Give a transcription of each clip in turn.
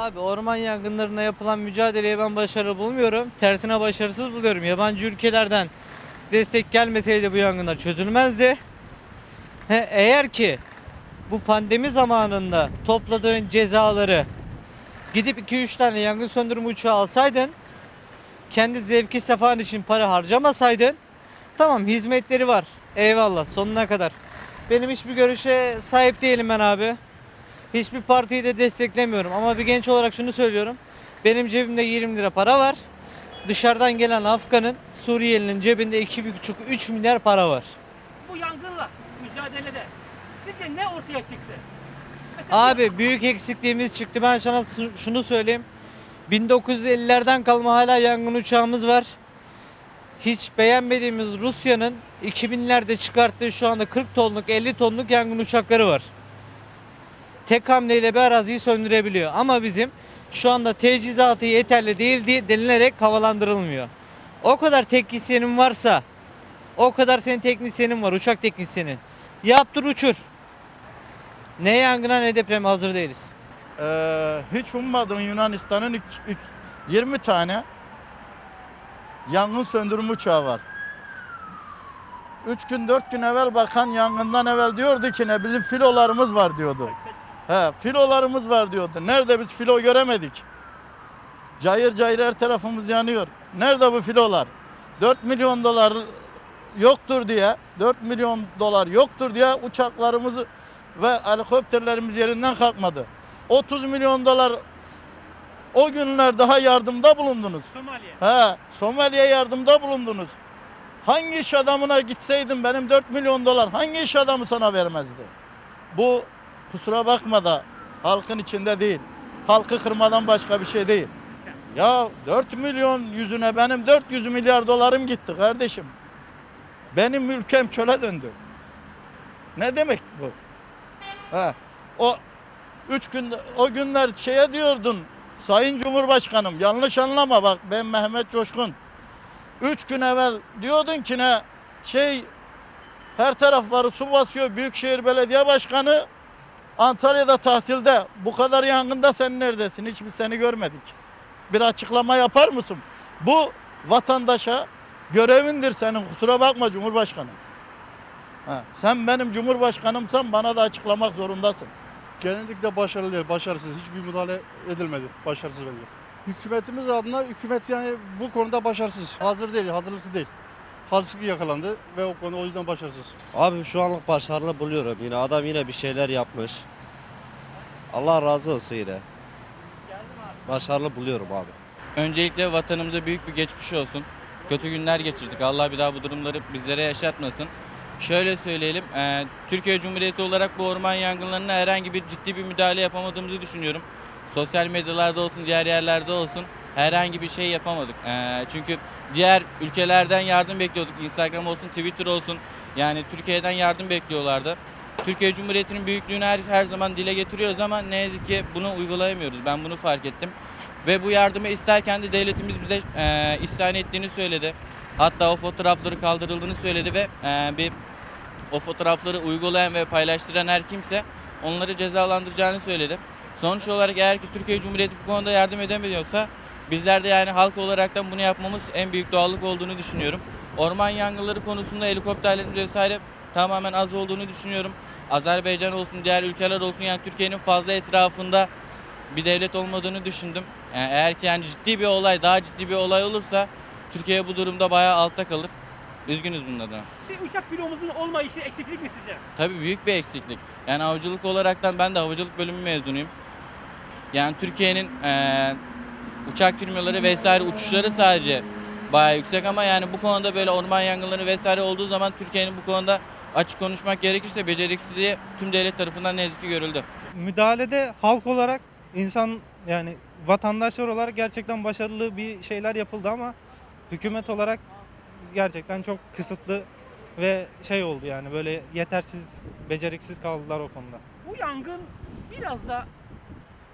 Abi orman yangınlarına yapılan mücadeleye ben başarılı bulmuyorum. Tersine başarısız buluyorum. Yabancı ülkelerden destek gelmeseydi bu yangınlar çözülmezdi. He, eğer ki bu pandemi zamanında topladığın cezaları gidip 2-3 tane yangın söndürme uçağı alsaydın kendi zevki sefan için para harcamasaydın tamam hizmetleri var. Eyvallah sonuna kadar. Benim hiçbir görüşe sahip değilim ben abi. Hiçbir partiyi de desteklemiyorum ama bir genç olarak şunu söylüyorum. Benim cebimde 20 lira para var. Dışarıdan gelen Afgan'ın, Suriyelinin cebinde 2,5-3 milyar para var. Bu yangınla mücadelede sizce ne ortaya çıktı? Mesela Abi büyük eksikliğimiz çıktı. Ben sana şunu söyleyeyim. 1950'lerden kalma hala yangın uçağımız var. Hiç beğenmediğimiz Rusya'nın 2000'lerde çıkarttığı şu anda 40 tonluk 50 tonluk yangın uçakları var. Tek hamleyle bir araziyi söndürebiliyor. Ama bizim şu anda tecizatı yeterli değil diye denilerek havalandırılmıyor. O kadar teknisyenin varsa o kadar senin teknisyenin var uçak teknisyenin. Yaptır uçur. Ne yangına ne depreme hazır değiliz. Ee, hiç ummadığım Yunanistan'ın üç- üç- 20 tane yangın söndürme uçağı var. 3 gün 4 gün evvel bakan yangından evvel diyordu ki ne bizim filolarımız var diyordu. He, filolarımız var diyordu. Nerede biz filo göremedik. Cayır cayır her tarafımız yanıyor. Nerede bu filolar? 4 milyon dolar yoktur diye, 4 milyon dolar yoktur diye uçaklarımızı ve helikopterlerimiz yerinden kalkmadı. 30 milyon dolar o günler daha yardımda bulundunuz. Somaliye. He, Somali'ye yardımda bulundunuz. Hangi iş adamına gitseydin benim 4 milyon dolar hangi iş adamı sana vermezdi? Bu kusura bakma da halkın içinde değil. Halkı kırmadan başka bir şey değil. Ya 4 milyon yüzüne benim 400 milyar dolarım gitti kardeşim. Benim ülkem çöle döndü. Ne demek bu? Ha, o üç gün o günler şeye diyordun Sayın Cumhurbaşkanım yanlış anlama bak ben Mehmet Coşkun. Üç gün evvel diyordun ki ne şey her tarafları su basıyor Büyükşehir Belediye Başkanı Antalya'da tatilde bu kadar yangında sen neredesin hiç biz seni görmedik. Bir açıklama yapar mısın? Bu vatandaşa görevindir senin kusura bakma Cumhurbaşkanım. Ha, sen benim Cumhurbaşkanımsan bana da açıklamak zorundasın. Genellikle başarılı değil, başarısız. Hiçbir müdahale edilmedi. Başarısız bence. Hükümetimiz adına hükümet yani bu konuda başarısız. Hazır değil, hazırlıklı değil. Hazırlıklı yakalandı ve o konu o yüzden başarısız. Abi şu anlık başarılı buluyorum yine. Adam yine bir şeyler yapmış. Allah razı olsun yine. Başarılı buluyorum abi. Öncelikle vatanımıza büyük bir geçmiş olsun. Kötü günler geçirdik. Allah bir daha bu durumları bizlere yaşatmasın. Şöyle söyleyelim, eee, Türkiye Cumhuriyeti olarak bu orman yangınlarına herhangi bir ciddi bir müdahale yapamadığımızı düşünüyorum. Sosyal medyalarda olsun, diğer yerlerde olsun herhangi bir şey yapamadık. Eee, çünkü diğer ülkelerden yardım bekliyorduk. Instagram olsun, Twitter olsun. Yani Türkiye'den yardım bekliyorlardı. Türkiye Cumhuriyeti'nin büyüklüğünü her, her zaman dile getiriyoruz ama ne yazık ki bunu uygulayamıyoruz. Ben bunu fark ettim. Ve bu yardımı isterken de devletimiz bize e, isyan ettiğini söyledi. Hatta o fotoğrafları kaldırıldığını söyledi ve e, bir o fotoğrafları uygulayan ve paylaştıran her kimse onları cezalandıracağını söyledi. Sonuç olarak eğer ki Türkiye Cumhuriyeti bu konuda yardım edemiyorsa bizler de yani halk olaraktan bunu yapmamız en büyük doğallık olduğunu düşünüyorum. Orman yangınları konusunda helikopterlerin vesaire tamamen az olduğunu düşünüyorum. Azerbaycan olsun diğer ülkeler olsun yani Türkiye'nin fazla etrafında bir devlet olmadığını düşündüm. Yani eğer ki yani ciddi bir olay, daha ciddi bir olay olursa Türkiye bu durumda bayağı altta kalır. Üzgünüz bunun adına. Bir uçak filomuzun olmayışı eksiklik mi sizce? Tabii büyük bir eksiklik. Yani havacılık olaraktan ben de havacılık bölümü mezunuyum. Yani Türkiye'nin eee, uçak firmaları vesaire uçuşları sadece bayağı yüksek ama yani bu konuda böyle orman yangınları vesaire olduğu zaman Türkiye'nin bu konuda açık konuşmak gerekirse beceriksizliği tüm devlet tarafından ne yazık ki görüldü. müdahalede halk olarak insan yani vatandaşlar olarak gerçekten başarılı bir şeyler yapıldı ama hükümet olarak gerçekten çok kısıtlı ve şey oldu yani böyle yetersiz, beceriksiz kaldılar o konuda. Bu yangın biraz da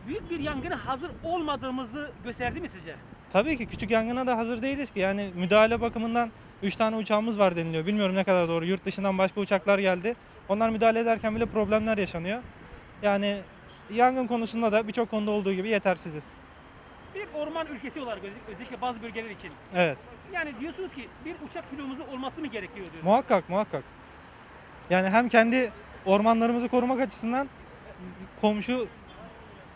büyük bir yangına hazır olmadığımızı gösterdi mi sizce? Tabii ki küçük yangına da hazır değiliz ki yani müdahale bakımından 3 tane uçağımız var deniliyor. Bilmiyorum ne kadar doğru. Yurt dışından başka uçaklar geldi. Onlar müdahale ederken bile problemler yaşanıyor. Yani yangın konusunda da birçok konuda olduğu gibi yetersiziz. Bir orman ülkesi olarak özellikle, bazı bölgeler için. Evet. Yani diyorsunuz ki bir uçak filomuzun olması mı gerekiyor diyor. Muhakkak muhakkak. Yani hem kendi ormanlarımızı korumak açısından komşu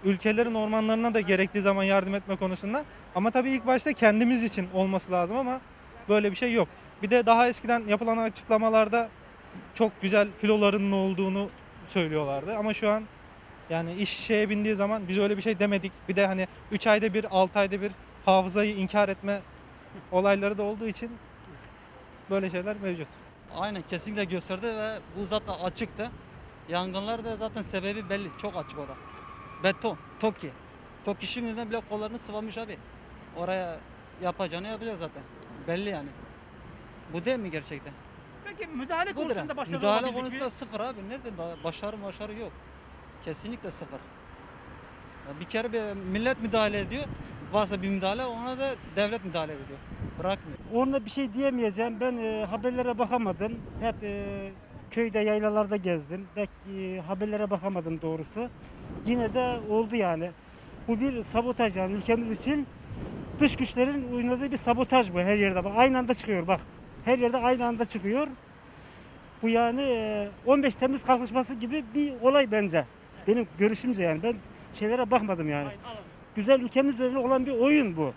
ülkelerin ormanlarına da gerektiği zaman yardım etme konusundan. Ama tabii ilk başta kendimiz için olması lazım ama böyle bir şey yok. Bir de daha eskiden yapılan açıklamalarda çok güzel filolarının olduğunu söylüyorlardı. Ama şu an yani iş şeye bindiği zaman biz öyle bir şey demedik. Bir de hani 3 ayda bir, 6 ayda bir hafızayı inkar etme olayları da olduğu için böyle şeyler mevcut. Aynen kesinlikle gösterdi ve bu zaten açıktı. Yangınlar da zaten sebebi belli. Çok açık o da. Beton, TOKİ. TOKİ şimdiden bile kollarını sıvamış abi. Oraya yapacağını yapacak zaten. Belli yani. Bu değil mi gerçekten? Peki müdahale Budur. konusunda başarılı Müdahale olabildik mi? konusunda sıfır abi. Nerede ba- başarı başarı yok. Kesinlikle sıfır. Ya bir kere bir millet müdahale ediyor. Varsa bir müdahale ona da devlet müdahale ediyor. Bırakmıyor. Ona bir şey diyemeyeceğim. Ben e, haberlere bakamadım. Hep e, köyde, yaylalarda gezdim. Belki e, haberlere bakamadım doğrusu. Yine de oldu yani. Bu bir sabotaj yani ülkemiz için. Dış güçlerin oynadığı bir sabotaj bu her yerde. Bak aynı anda çıkıyor bak. Her yerde aynı anda çıkıyor. Bu yani e, 15 Temmuz kalkışması gibi bir olay bence. Benim görüşümce yani. Ben şeylere bakmadım yani. Güzel ülkemiz üzerine olan bir oyun bu.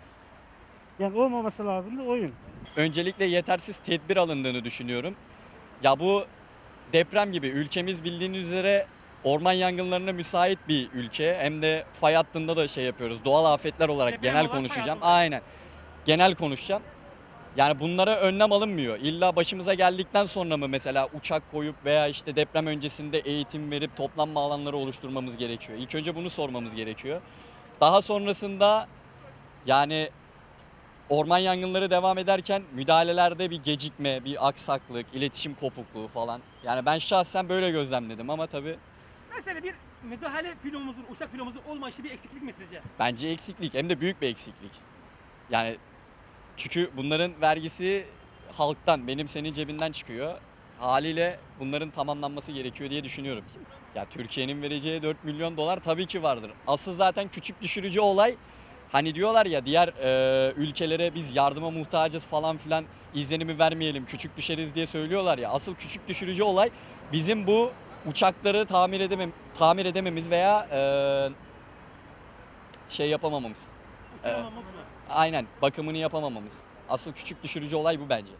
Yani olmaması lazım bir oyun. öncelikle yetersiz tedbir alındığını düşünüyorum. Ya bu deprem gibi ülkemiz bildiğiniz üzere orman yangınlarına müsait bir ülke. Hem de fay hattında da şey yapıyoruz. Doğal afetler olarak Deprem genel olarak fay konuşacağım. Aynen. Genel konuşacağım. Yani bunlara önlem alınmıyor. İlla başımıza geldikten sonra mı mesela uçak koyup veya işte deprem öncesinde eğitim verip toplanma alanları oluşturmamız gerekiyor? İlk önce bunu sormamız gerekiyor. Daha sonrasında yani orman yangınları devam ederken müdahalelerde bir gecikme, bir aksaklık, iletişim kopukluğu falan. Yani ben şahsen böyle gözlemledim ama tabii Mesela bir müdahale filomuzun, uçak filomuzun olmayışı bir eksiklik mi sizce? bence eksiklik hem de büyük bir eksiklik. Yani çünkü bunların vergisi halktan, benim senin cebinden çıkıyor. Haliyle bunların tamamlanması gerekiyor diye düşünüyorum. Ya Türkiye'nin vereceği 4 milyon dolar tabii ki vardır. Asıl zaten küçük düşürücü olay hani diyorlar ya diğer e, ülkelere biz yardıma muhtacız falan filan izlenimi vermeyelim küçük düşeriz diye söylüyorlar ya. Asıl küçük düşürücü olay bizim bu uçakları tamir edemem tamir edememiz veya e, şey yapamamamız. Uçamamamız mı? Aynen bakımını yapamamamız. Asıl küçük düşürücü olay bu bence.